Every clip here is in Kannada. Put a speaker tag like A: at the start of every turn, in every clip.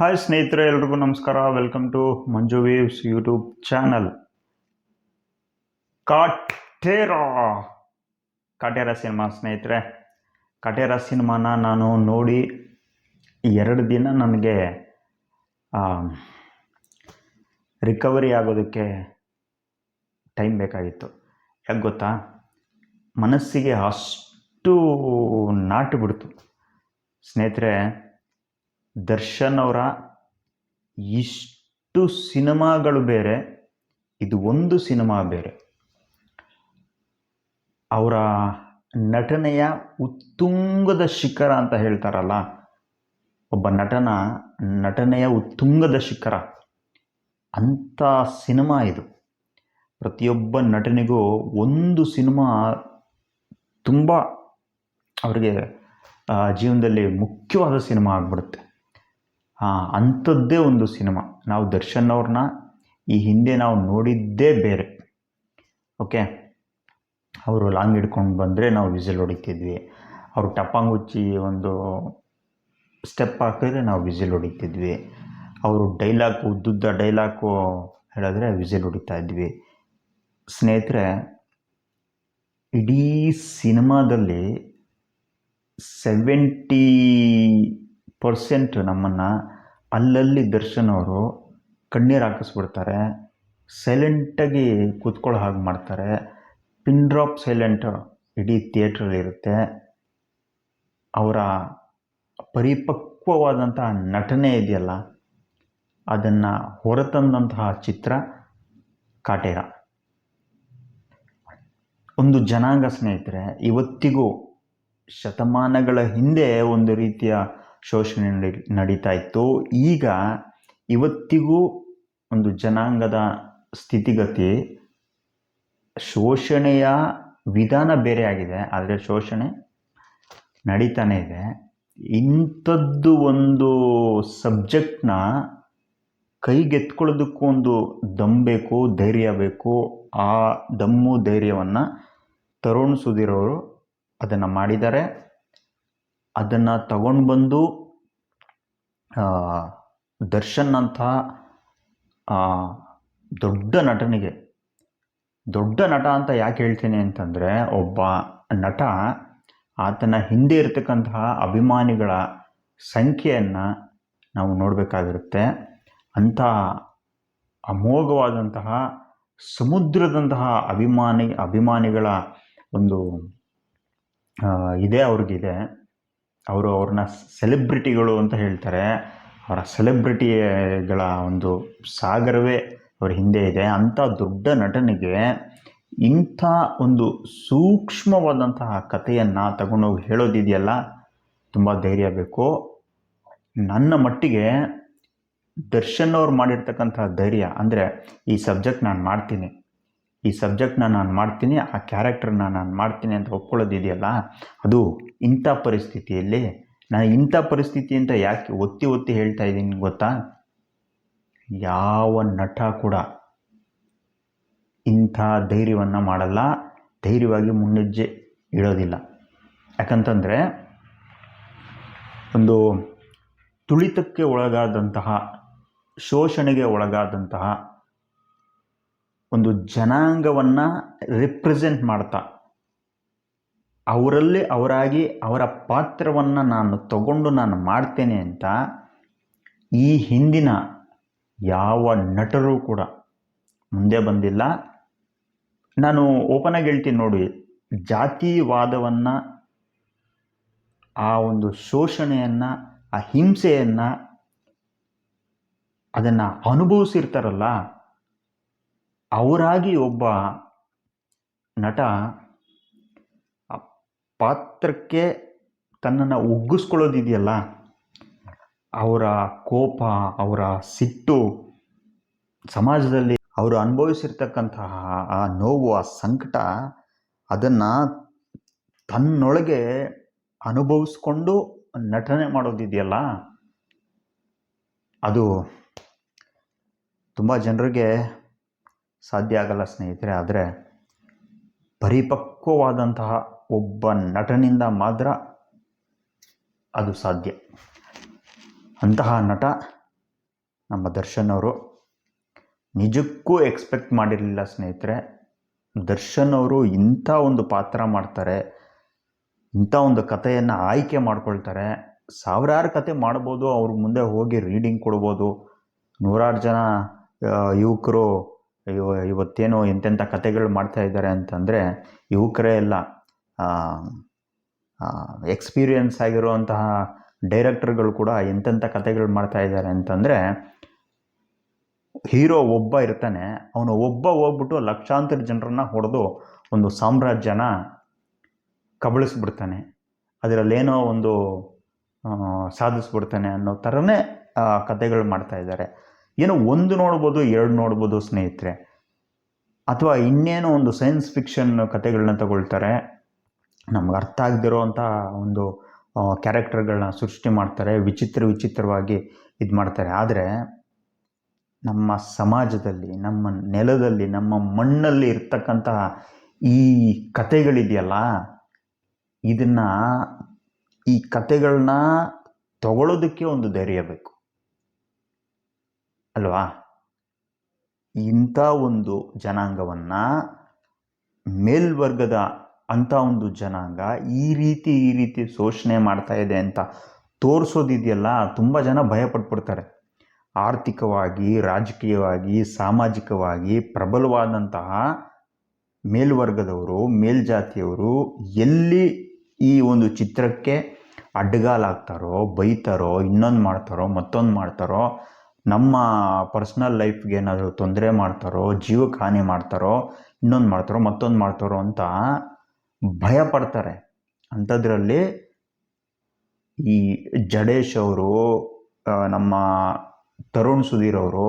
A: ಹಾಯ್ ಸ್ನೇಹಿತರೆ, ಎಲ್ರಿಗೂ ನಮಸ್ಕಾರ. Welcome to Manju waves YouTube channel Kaatera Kaatera cinema ಸ್ನೇಹಿತರೆ. ಕಾಟೇರ ಸಿನಿಮಾನ ನಾನು ನೋಡಿ ಎರಡು ದಿನ ನನಗೆ ರಿಕವರಿ ಆಗೋದಕ್ಕೆ ಟೈಮ್ ಬೇಕಾಗಿತ್ತು. ಯಾಕೆ ಗೊತ್ತಾ? ಮನಸ್ಸಿಗೆ ಅಷ್ಟು ನಾಟು ಬಿಡ್ತು. ಸ್ನೇಹಿತರೆ ದರ್ಶನ್ ಅವರ ಇಷ್ಟು ಸಿನಿಮಾಗಳು ಬೇರೆ, ಇದು ಒಂದು ಸಿನಿಮಾ ಬೇರೆ. ಅವರ ನಟನೆಯ ಉತ್ತುಂಗದ ಶಿಖರ ಅಂತ ಹೇಳ್ತಾರಲ್ಲ, ಒಬ್ಬ ನಟನ, ನಟನೆಯ ಉತ್ತುಂಗದ ಶಿಖರ. ಅಂಥ ಸಿನಿಮಾ ಇದು. ಪ್ರತಿಯೊಬ್ಬ ನಟನಿಗೂ ಒಂದು ಸಿನಿಮಾ ತುಂಬ ಅವರಿಗೆ ಜೀವನದಲ್ಲಿ ಮುಖ್ಯವಾದ ಸಿನಿಮಾ ಆಗಿಬಿಡುತ್ತೆ. ಅಂಥದ್ದೇ ಒಂದು ಸಿನಿಮಾ. ನಾವು ದರ್ಶನ್ ಅವ್ರನ್ನ ಈ ಹಿಂದೆ ನಾವು ನೋಡಿದ್ದೇ ಬೇರೆ. ಓಕೆ? ಅವರು ಲಾಂಗ್ ಹಿಡ್ಕೊಂಡು ಬಂದರೆ ನಾವು ವಿಸಿಲ್ ಹೊಡಿತಿದ್ವಿ. ಅವರು ಟಪಾಂಗುಚ್ಚಿ ಒಂದು ಸ್ಟೆಪ್ ಹಾಕಿದ್ರೆ ನಾವು ವಿಸಿಲ್ ಹೊಡಿತಿದ್ವಿ. ಅವರು ಡೈಲಾಗ್, ಉದ್ದುದ್ದ ಡೈಲಾಕು ಹೇಳಿದ್ರೆ ವಿಸಿಲ್ ಹೊಡಿತಾ ಇದ್ವಿ. ಸ್ನೇಹಿತರೆ, ಇಡೀ ಸಿನಿಮಾದಲ್ಲಿ ಸೆವೆಂಟಿ ಪರ್ಸೆಂಟ್ ನಮ್ಮನ್ನು ಅಲ್ಲಲ್ಲಿ ದರ್ಶನ್ ಅವರು ಕಣ್ಣೀರು ಹಾಕಿಸ್ಬಿಡ್ತಾರೆ. ಸೈಲೆಂಟಾಗಿ ಕೂತ್ಕೊಳ್ಳೋ ಹಾಗೆ ಮಾಡ್ತಾರೆ. ಪಿನ್ ಡ್ರಾಪ್ ಸೈಲೆಂಟ್ ಇಡೀ ಥಿಯೇಟ್ರಲ್ಲಿರುತ್ತೆ ಅವರ ಪರಿಪಕ್ವವಾದಂತಹ ನಟನೆ ಇದೆಯಲ್ಲ, ಅದನ್ನು ಹೊರತಂದಂತಹ ಚಿತ್ರ ಕಾಟೇರ. ಒಂದು ಜನಾಂಗ ಸ್ನೇಹಿತರೆ, ಇವತ್ತಿಗೂ ಶತಮಾನಗಳ ಹಿಂದೆ ಒಂದು ರೀತಿಯ ಶೋಷಣೆ ನಡಿ, ನಡೀತಾ ಇತ್ತು. ಈಗ ಇವತ್ತಿಗೂ ಒಂದು ಜನಾಂಗದ ಸ್ಥಿತಿಗತಿ ಶೋಷಣೆಯ ವಿಧಾನ ಬೇರೆ ಆಗಿದೆ, ಆದರೆ ಶೋಷಣೆ ನಡೀತಾನೆ ಇದೆ. ಇಂಥದ್ದು ಒಂದು ಸಬ್ಜೆಕ್ಟ್ನ ಕೈಗೆತ್ಕೊಳ್ಳೋದಕ್ಕೂ ಒಂದು ದಮ್ ಬೇಕು, ಧೈರ್ಯ ಬೇಕು. ಆ ದಮ್ಮು ಧೈರ್ಯವನ್ನು ತರುಣ್ ಸುಧೀರ್ ಅವರು ಅದನ್ನು ಮಾಡಿದ್ದಾರೆ. ಅದನ್ನು ತಗೊಂಡು ಬಂದು ದರ್ಶನ್ ಆ, ದೊಡ್ಡ ನಟನಿಗೆ. ದೊಡ್ಡ ನಟ ಅಂತ ಯಾಕೆ ಹೇಳ್ತೀನಿ ಅಂತಂದರೆ ಒಬ್ಬ ನಟ ಆತನ ಹಿಂದೆ ಇರತಕ್ಕಂತಹ ಅಭಿಮಾನಿಗಳ ಸಂಖ್ಯೆಯನ್ನು ನಾವು ನೋಡಬೇಕಾಗಿರುತ್ತೆ. ಅಂಥ ಅಮೋಘವಾದಂತಹ ಸಮುದ್ರದಂತಹ ಅಭಿಮಾನಿ ಅಭಿಮಾನಿಗಳ ಒಂದು ಇದೆ ಅವ್ರಿಗಿದೆ. ಅವರು ಅವ್ರನ್ನ ಸೆಲೆಬ್ರಿಟಿಗಳು ಅಂತ ಹೇಳ್ತಾರೆ. ಅವರ ಸೆಲೆಬ್ರಿಟಿಗಳ ಒಂದು ಸಾಗರವೇ ಅವ್ರ ಹಿಂದೆ ಇದೆ. ಅಂಥ ದೊಡ್ಡ ನಟನಿಗೆ ಇಂಥ ಒಂದು ಸೂಕ್ಷ್ಮವಾದಂತಹ ಕಥೆಯನ್ನು ತಗೊಂಡೋಗಿ ಹೇಳೋದಿದೆಯಲ್ಲ, ತುಂಬ ಧೈರ್ಯ ಬೇಕು. ನನ್ನ ಮಟ್ಟಿಗೆ ದರ್ಶನ್ ಅವ್ರು ಮಾಡಿರ್ತಕ್ಕಂಥ ಧೈರ್ಯ ಅಂದರೆ ಈ ಸಬ್ಜೆಕ್ಟ್ ನಾನು ಮಾಡ್ತೀನಿ. ಈ ಸಬ್ಜೆಕ್ಟ್ನ ನಾನು ಮಾಡ್ತೀನಿ, ಆ ಕ್ಯಾರೆಕ್ಟರ್ನ ನಾನು ಮಾಡ್ತೀನಿ ಅಂತ ಒಪ್ಕೊಳ್ಳೋದಿದೆಯಲ್ಲ, ಅದು ಇಂಥ ಪರಿಸ್ಥಿತಿಯಲ್ಲಿ, ನಾನು ಇಂಥ ಪರಿಸ್ಥಿತಿ ಅಂತ ಯಾಕೆ ಒತ್ತಿ ಒತ್ತಿ ಹೇಳ್ತಾ ಇದ್ದೀನಿ ಗೊತ್ತಾ? ಯಾವ ನಟ ಕೂಡ ಇಂಥ ಧೈರ್ಯವನ್ನು ಮಾಡಲ್ಲ, ಧೈರ್ಯವಾಗಿ ಮುನ್ನೆಜ್ಜೆ ಇಡೋದಿಲ್ಲ. ಯಾಕಂತಂದರೆ, ಒಂದು ತುಳಿತಕ್ಕೆ ಒಳಗಾದಂತಹ, ಶೋಷಣೆಗೆ ಒಳಗಾದಂತಹ ಒಂದು ಜನಾಂಗವನ್ನು ರಿಪ್ರೆಸೆಂಟ್ ಮಾಡ್ತಾ. ಅವರಲ್ಲಿ ಅವರಾಗಿ ಅವರ ಪಾತ್ರವನ್ನು ನಾನು ತಗೊಂಡು ನಾನು ಮಾಡ್ತೇನೆ ಅಂತ ಈ ಹಿಂದಿನ ಯಾವ ನಟರೂ ಕೂಡ ಮುಂದೆ ಬಂದಿಲ್ಲ. ನಾನು ಓಪನ್ ಆಗಿ ಹೇಳ್ತೀನಿ ನೋಡಿ, ಜಾತಿವಾದವನ್ನು, ಆ ಒಂದು ಶೋಷಣೆಯನ್ನು ಆ ಹಿಂಸೆಯನ್ನು ಅದನ್ನು ಅನುಭವಿಸಿರ್ತಾರಲ್ಲ ಅವರಾಗಿ ಒಬ್ಬ ನಟ ಪಾತ್ರಕ್ಕೆ ತನ್ನನ್ನು ಉಗ್ಗಿಸ್ಕೊಳ್ಳೋದಿದೆಯಲ್ಲ ಅವರ ಕೋಪ, ಅವರ ಸಿಟ್ಟು ಸಮಾಜದಲ್ಲಿ ಅವರು ಅನುಭವಿಸಿರ್ತಕ್ಕಂತಹ ಆ ನೋವು, ಆ ಸಂಕಟ, ಅದನ್ನು ತನ್ನೊಳಗೆ ಅನುಭವಿಸ್ಕೊಂಡು ನಟನೆ ಮಾಡೋದಿದೆಯಲ್ಲ ಅದು ತುಂಬ ಜನರಿಗೆ ಸಾಧ್ಯ ಆಗಲ್ಲ ಸ್ನೇಹಿತರೆ, ಆದರೆ ಪರಿಪಕ್ವವಾದಂತಹ ಒಬ್ಬ ನಟನಿಂದ ಮಾತ್ರ ಅದು ಸಾಧ್ಯ. ಅಂತಹ ನಟ ನಮ್ಮ ದರ್ಶನ್ ಅವರು ನಿಜಕ್ಕೂ ಎಕ್ಸ್ಪೆಕ್ಟ್ ಮಾಡಿರಲಿಲ್ಲ ಸ್ನೇಹಿತರೆ. ದರ್ಶನ್ ಅವರು ಇಂಥ ಒಂದು ಪಾತ್ರ ಮಾಡ್ತಾರೆ, ಇಂಥ ಒಂದು ಕಥೆಯನ್ನು ಆಯ್ಕೆ ಮಾಡ್ಕೊಳ್ತಾರೆ. ಸಾವಿರಾರು ಕತೆ ಮಾಡ್ಬೋದು, ಅವ್ರ ಮುಂದೆ ಹೋಗಿ ರೀಡಿಂಗ್ ಕೊಡ್ಬೋದು. ನೂರಾರು ಜನ ಯುವಕರು ಇವ ಇವತ್ತೇನು ಎಂತೆಂಥ ಕತೆಗಳು ಮಾಡ್ತಾ ಇದ್ದಾರೆ ಅಂತಂದರೆ ಯುವಕರೇ ಎಲ್ಲ ಎಕ್ಸ್ಪೀರಿಯನ್ಸ್ ಆಗಿರುವಂತಹ ಡೈರೆಕ್ಟರ್ಗಳು ಕೂಡ ಎಂತೆಂಥ ಕತೆಗಳು ಮಾಡ್ತಾ ಇದ್ದಾರೆ ಅಂತಂದರೆ, ಹೀರೋ ಒಬ್ಬ ಇರ್ತಾನೆ, ಅವನು ಒಬ್ಬ ಹೋಗ್ಬಿಟ್ಟು ಲಕ್ಷಾಂತರ ಜನರನ್ನ ಹೊಡೆದು ಒಂದು ಸಾಮ್ರಾಜ್ಯನ ಕಬಳಿಸ್ಬಿಡ್ತಾನೆ. ಅದರಲ್ಲೇನೋ ಒಂದು ಸಾಧಿಸ್ಬಿಡ್ತಾನೆ ಅನ್ನೋ ಥರನೇ ಕತೆಗಳು ಮಾಡ್ತಾ ಇದ್ದಾರೆ. ಏನೋ ಒಂದು ನೋಡ್ಬೋದು, ಎರಡು ನೋಡ್ಬೋದು ಸ್ನೇಹಿತರೆ. ಅಥವಾ ಇನ್ನೇನೋ ಒಂದು ಸೈನ್ಸ್ ಫಿಕ್ಷನ್ ಕಥೆಗಳನ್ನ ತಗೊಳ್ತಾರೆ. ನಮ್ಗೆ ಅರ್ಥ ಆಗದಿರೋವಂಥ ಒಂದು ಕ್ಯಾರೆಕ್ಟರ್ಗಳನ್ನ ಸೃಷ್ಟಿ ಮಾಡ್ತಾರೆ, ವಿಚಿತ್ರ ವಿಚಿತ್ರವಾಗಿ ಇದು ಮಾಡ್ತಾರೆ. ಆದರೆ ನಮ್ಮ ಸಮಾಜದಲ್ಲಿ, ನಮ್ಮ ನೆಲದಲ್ಲಿ, ನಮ್ಮ ಮಣ್ಣಲ್ಲಿ ಇರ್ತಕ್ಕಂತಹ ಈ ಕಥೆಗಳಿದೆಯಲ್ಲ, ಇದನ್ನು ಈ ಕತೆಗಳನ್ನ ತಗೊಳ್ಳೋದಕ್ಕೆ ಒಂದು ಧೈರ್ಯ ಬೇಕು. ಅಲ್ವಾ? ಇಂಥ ಒಂದು ಜನಾಂಗವನ್ನು ಮೇಲ್ವರ್ಗದ ಅಂಥ ಒಂದು ಜನಾಂಗ ಈ ರೀತಿ ಈ ರೀತಿ ಶೋಷಣೆ ಮಾಡ್ತಾ ಇದೆ ಅಂತ ತೋರಿಸೋದಿದೆಯಲ್ಲ, ತುಂಬ ಜನ ಭಯಪಟ್ಬಿಡ್ತಾರೆ. ಆರ್ಥಿಕವಾಗಿ, ರಾಜಕೀಯವಾಗಿ, ಸಾಮಾಜಿಕವಾಗಿ ಪ್ರಬಲವಾದಂತಹ ಮೇಲ್ವರ್ಗದವರು, ಮೇಲ್ಜಾತಿಯವರು ಎಲ್ಲಿ ಈ ಒಂದು ಚಿತ್ರಕ್ಕೆ ಅಡ್ಡಗಾಲಾಗ್ತಾರೋ, ಬೈತಾರೋ, ಇನ್ನೊಂದು ಮಾಡ್ತಾರೋ, ಮತ್ತೊಂದು ಮಾಡ್ತಾರೋ ನಮ್ಮ ಪರ್ಸ್ನಲ್ ಲೈಫ್ಗೆ ಏನಾದರೂ ತೊಂದರೆ ಮಾಡ್ತಾರೋ ಜೀವಕ್ಕೆ ಹಾನಿ ಮಾಡ್ತಾರೋ, ಇನ್ನೊಂದು ಮಾಡ್ತಾರೋ, ಮತ್ತೊಂದು ಮಾಡ್ತಾರೋ ಅಂತ ಭಯ ಪಡ್ತಾರೆ ಅಂಥದ್ರಲ್ಲಿ ಈ ಜಡೇಶ್ ಅವರು ನಮ್ಮ ತರುಣ್ ಸುಧೀರ್ ಅವರು,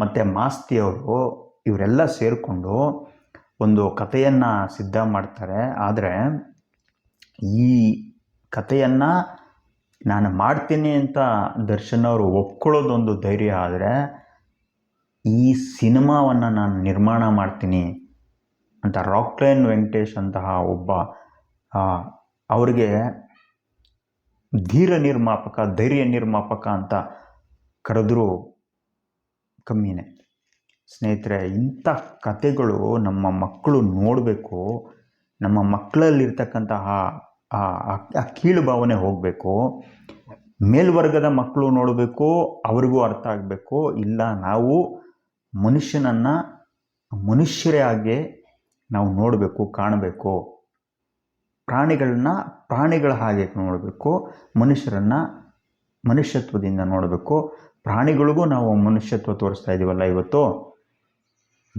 A: ಮತ್ತು ಮಾಸ್ತಿ ಅವರು, ಇವರೆಲ್ಲ ಸೇರಿಕೊಂಡು ಒಂದು ಕಥೆಯನ್ನು ಸಿದ್ಧ ಮಾಡ್ತಾರೆ. ಆದರೆ ಈ ಕಥೆಯನ್ನು ನಾನು ಮಾಡ್ತೀನಿ ಅಂತ ದರ್ಶನ್ ಅವರು ಒಪ್ಕೊಳ್ಳೋದೊಂದು ಧೈರ್ಯ ಆದರೆ ಈ ಸಿನಿಮಾವನ್ನು ನಾನು ನಿರ್ಮಾಣ ಮಾಡ್ತೀನಿ ಅಂತ ರಾಕ್ ಲೈನ್ ವೆಂಕಟೇಶ್ ಅಂತಹ ಒಬ್ಬ ಅವ್ರಿಗೆ ಧೀರ ನಿರ್ಮಾಪಕ, ಧೈರ್ಯ ನಿರ್ಮಾಪಕ ಅಂತ ಕರೆದ್ರು ಕಮ್ಮಿನೇ. ಸ್ನೇಹಿತರೆ, ಇಂಥ ಕತೆಗಳು ನಮ್ಮ ಮಕ್ಕಳು ನೋಡಬೇಕು. ನಮ್ಮ ಮಕ್ಕಳಲ್ಲಿರ್ತಕ್ಕಂತಹ ಆ ಕೀಳು ಭಾವನೆ ಹೋಗಬೇಕು. ಮೇಲ್ವರ್ಗದ ಮಕ್ಕಳು ನೋಡಬೇಕು, ಅವ್ರಿಗೂ ಅರ್ಥ ಆಗಬೇಕು. ಇಲ್ಲ, ನಾವು ಮನುಷ್ಯನನ್ನು ಮನುಷ್ಯರೇ ಹಾಗೆ ನಾವು ನೋಡಬೇಕು, ಕಾಣಬೇಕು. ಪ್ರಾಣಿಗಳನ್ನ ಪ್ರಾಣಿಗಳ ಹಾಗೆ ನೋಡಬೇಕು. ಮನುಷ್ಯರನ್ನು ಮನುಷ್ಯತ್ವದಿಂದ ನೋಡಬೇಕು. ಪ್ರಾಣಿಗಳಿಗೂ ನಾವು ಮನುಷ್ಯತ್ವ ತೋರಿಸ್ತಾ ಇದ್ದೀವಲ್ಲ ಇವತ್ತು.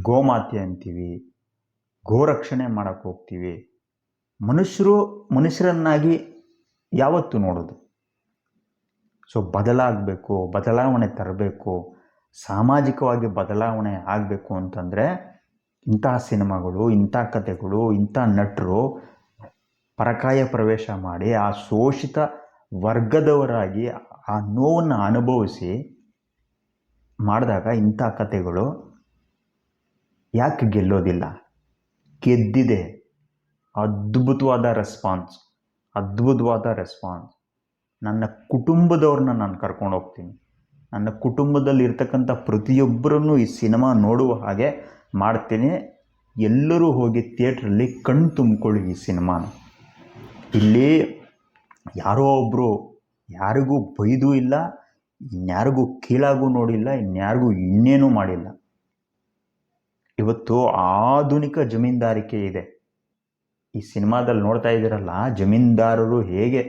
A: ಗೋಮಾತೆ ಅಂತೀವಿ. ಗೋರಕ್ಷಣೆ ಮಾಡೋಕ್ಕೆ ಹೋಗ್ತೀವಿ. ಮನುಷ್ಯರು ಮನುಷ್ಯರನ್ನಾಗಿ ಯಾವತ್ತು ನೋಡೋದು. ಸೊ ಬದಲಾಗಬೇಕು, ಬದಲಾವಣೆ ತರಬೇಕು, ಸಾಮಾಜಿಕವಾಗಿ ಬದಲಾವಣೆ ಆಗಬೇಕು ಅಂತಂದರೆ ಇಂಥ ಸಿನಿಮಾಗಳು, ಇಂಥ ಕಥೆಗಳು ಇಂಥ ನಟರು ಪರಕಾಯ ಪ್ರವೇಶ ಮಾಡಿ ಆ ಶೋಷಿತ ವರ್ಗದವರಾಗಿ ಆ ನೋವನ್ನು ಅನುಭವಿಸಿ ಮಾಡಿದಾಗ ಇಂಥ ಕಥೆಗಳು ಯಾಕೆ ಗೆಲ್ಲೋದಿಲ್ಲ? ಗೆದ್ದಿದೆ. ಅದ್ಭುತವಾದ ರೆಸ್ಪಾನ್ಸ್ ಅದ್ಭುತವಾದ ರೆಸ್ಪಾನ್ಸ್ ನನ್ನ ಕುಟುಂಬದವ್ರನ್ನ ನಾನು ಕರ್ಕೊಂಡು ಹೋಗ್ತೀನಿ. ನನ್ನ ಕುಟುಂಬದಲ್ಲಿ ಇರ್ತಕ್ಕಂಥ ಪ್ರತಿಯೊಬ್ಬರನ್ನು ಈ ಸಿನಿಮಾ ನೋಡುವ ಹಾಗೆ ಮಾಡ್ತೀನಿ. ಎಲ್ಲರೂ ಹೋಗಿ ಥಿಯೇಟ್ರಲ್ಲಿ ಕಣ್ಣು ತುಂಬಿಕೊಳ್ಳಿ ಈ ಸಿನಿಮಾನ ಇಲ್ಲಿ ಯಾರೋ ಒಬ್ಬರು ಯಾರಿಗೂ ಬೈದೂ ಇಲ್ಲ, ಇನ್ಯಾರಿಗೂ ಕೀಳಾಗೂ ನೋಡಿಲ್ಲ, ಇನ್ಯಾರಿಗೂ ಇನ್ನೇನೂ ಮಾಡಿಲ್ಲ. ಇವತ್ತು ಆಧುನಿಕ ಜಮೀನ್ದಾರಿಕೆ ಇದೆ. ಈ ಸಿನಿಮಾದಲ್ಲಿ ನೋಡ್ತಾ ಇದ್ದೀರಲ್ಲ, ಜಮೀನ್ದಾರರು ಹೇಗೆ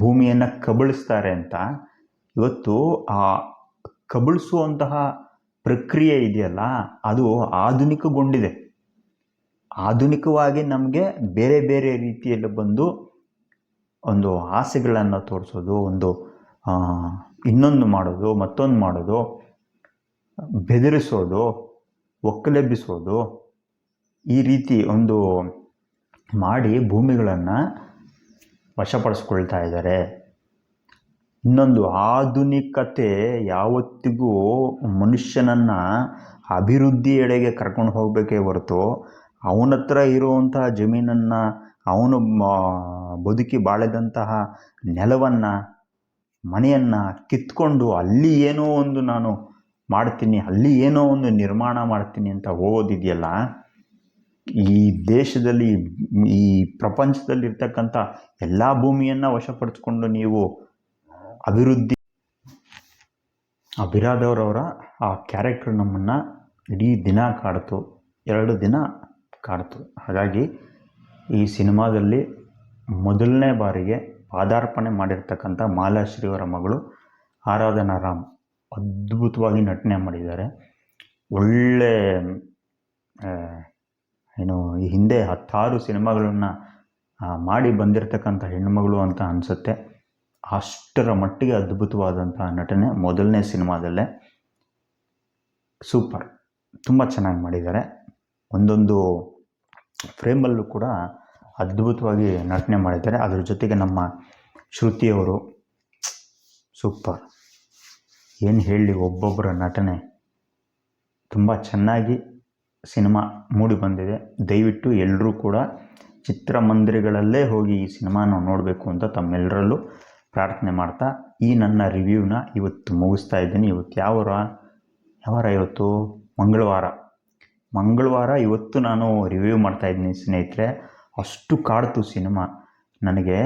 A: ಭೂಮಿಯನ್ನು ಕಬಳಿಸ್ತಾರೆ ಅಂತ. ಇವತ್ತು ಆ ಕಬಳಿಸುವಂತಹ ಪ್ರಕ್ರಿಯೆ ಇದೆಯಲ್ಲ, ಅದು ಆಧುನಿಕಗೊಂಡಿದೆ. ಆಧುನಿಕವಾಗಿ ನಮಗೆ ಬೇರೆ ಬೇರೆ ರೀತಿಯಲ್ಲಿ ಬಂದು ಒಂದು ಆಸೆಗಳನ್ನು ತೋರಿಸೋದು, ಒಂದು ಇನ್ನೊಂದು ಮಾಡೋದು, ಮತ್ತೊಂದು ಮಾಡೋದು, ಬೆದರಿಸೋದು, ಒಕ್ಕಲೆಬ್ಬಿಸೋದು ಈ ರೀತಿ ಒಂದು ಮಾಡಿ ಭೂಮಿಗಳನ್ನು ವಶಪಡಿಸ್ಕೊಳ್ತಾ ಇದ್ದಾರೆ. ಇನ್ನೊಂದು ಆಧುನಿಕತೆ ಯಾವತ್ತಿಗೂ ಮನುಷ್ಯನನ್ನು ಅಭಿವೃದ್ಧಿ ಎಡೆಗೆ ಕರ್ಕೊಂಡು ಹೋಗಬೇಕೇ ಹೊರತು ಅವನ ಹತ್ರ ಇರುವಂತಹ ಜಮೀನನ್ನು, ಅವನು ಬದುಕಿ ಬಾಳೆದಂತಹ ನೆಲವನ್ನು, ಮನೆಯನ್ನು ಕಿತ್ಕೊಂಡು ಅಲ್ಲಿ ಏನೋ ಒಂದು ನಾನು ಮಾಡ್ತೀನಿ, ಅಲ್ಲಿ ಏನೋ ಒಂದು ನಿರ್ಮಾಣ ಮಾಡ್ತೀನಿ ಅಂತ ಹೋಗೋದಿದೆಯಲ್ಲ ಈ ದೇಶದಲ್ಲಿ, ಈ ಪ್ರಪಂಚದಲ್ಲಿ ಇರ್ತಕ್ಕಂಥ ಎಲ್ಲ ಭೂಮಿಯನ್ನು ವಶಪಡಿಸ್ಕೊಂಡು ನೀವು ಅಭಿವೃದ್ಧಿ, ಅಭಿರಾದವ್ರವರ ಆ ಕ್ಯಾರೆಕ್ಟರ್ ನಮ್ಮನ್ನು ಇಡೀ ದಿನ ಕಾಡ್ತು, ಎರಡು ದಿನ ಕಾಡ್ತು. ಹಾಗಾಗಿ ಈ ಸಿನಿಮಾದಲ್ಲಿ ಮೊದಲನೇ ಬಾರಿಗೆ ಪಾದಾರ್ಪಣೆ ಮಾಡಿರ್ತಕ್ಕಂಥ ಮಾಲಾಶ್ರೀಯವರ ಮಗಳು ಆರಾಧನಾ ರಾಮ್ ಅದ್ಭುತವಾಗಿ ನಟನೆ ಮಾಡಿದ್ದಾರೆ. ಒಳ್ಳೆ ಏನು ಈ ಹಿಂದೆ ಹತ್ತಾರು ಸಿನಿಮಾಗಳನ್ನು ಮಾಡಿ ಬಂದಿರತಕ್ಕಂಥ ಹೆಣ್ಣುಮಗಳು ಅಂತ ಅನಿಸುತ್ತೆ. ಅಷ್ಟರ ಮಟ್ಟಿಗೆ ಅದ್ಭುತವಾದಂಥ ನಟನೆ ಮೊದಲನೇ ಸಿನಿಮಾದಲ್ಲೇ. ಸೂಪರ್. ತುಂಬ ಚೆನ್ನಾಗಿ ಮಾಡಿದ್ದಾರೆ. ಒಂದೊಂದು ಫ್ರೇಮಲ್ಲೂ ಕೂಡ ಅದ್ಭುತವಾಗಿ ನಟನೆ ಮಾಡಿದ್ದಾರೆ. ಅದ್ರ ಜೊತೆಗೆ ನಮ್ಮ ಶ್ರುತಿಯವರು, ಸೂಪರ್. ಏನು ಹೇಳಿ ಒಬ್ಬೊಬ್ಬರ ನಟನೆ. ತುಂಬ ಚೆನ್ನಾಗಿ ಸಿನಿಮಾ ಮೂಡಿ ಬಂದಿದೆ. ದಯವಿಟ್ಟು ಎಲ್ಲರೂ ಕೂಡ ಚಿತ್ರಮಂದಿರಗಳಲ್ಲೇ ಹೋಗಿ ಈ ಸಿನಿಮಾನ ನೋಡಬೇಕು ಅಂತ ತಮ್ಮೆಲ್ಲರಲ್ಲೂ ಪ್ರಾರ್ಥನೆ ಮಾಡ್ತಾ ಈ ನನ್ನ ರಿವ್ಯೂನ ಇವತ್ತು ಮುಗಿಸ್ತಾ ಇದ್ದೀನಿ. ಇವತ್ತು ಯಾವ ಯಾವಾರ ಇವತ್ತು? ಮಂಗಳವಾರ. ಮಂಗಳವಾರ ಇವತ್ತು ನಾನು ರಿವ್ಯೂ ಮಾಡ್ತಾ ಇದ್ದೀನಿ ಸ್ನೇಹಿತರೆ. ಅಷ್ಟು ಕಾಡ್ತು ಸಿನಿಮಾ. ನನಗೆ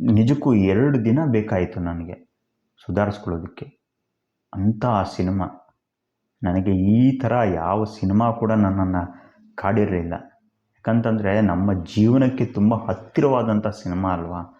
A: ನಿಜಕ್ಕೂ ಎರಡು ದಿನ ಬೇಕಾಯಿತು ನನಗೆ ಸುಧಾರಿಸ್ಕೊಳ್ಳೋದಕ್ಕೆ. ಅಂಥ ಸಿನಿಮಾ. ನನಗೆ ಈ ಥರ ಯಾವ ಸಿನಿಮಾ ಕೂಡ ನನ್ನನ್ನು ಕಾಡಿರಲಿಲ್ಲ. ಯಾಕಂತಂದರೆ ನಮ್ಮ ಜೀವನಕ್ಕೆ ತುಂಬ ಹತ್ತಿರವಾದಂಥ ಸಿನಿಮಾ ಅಲ್ವಾ?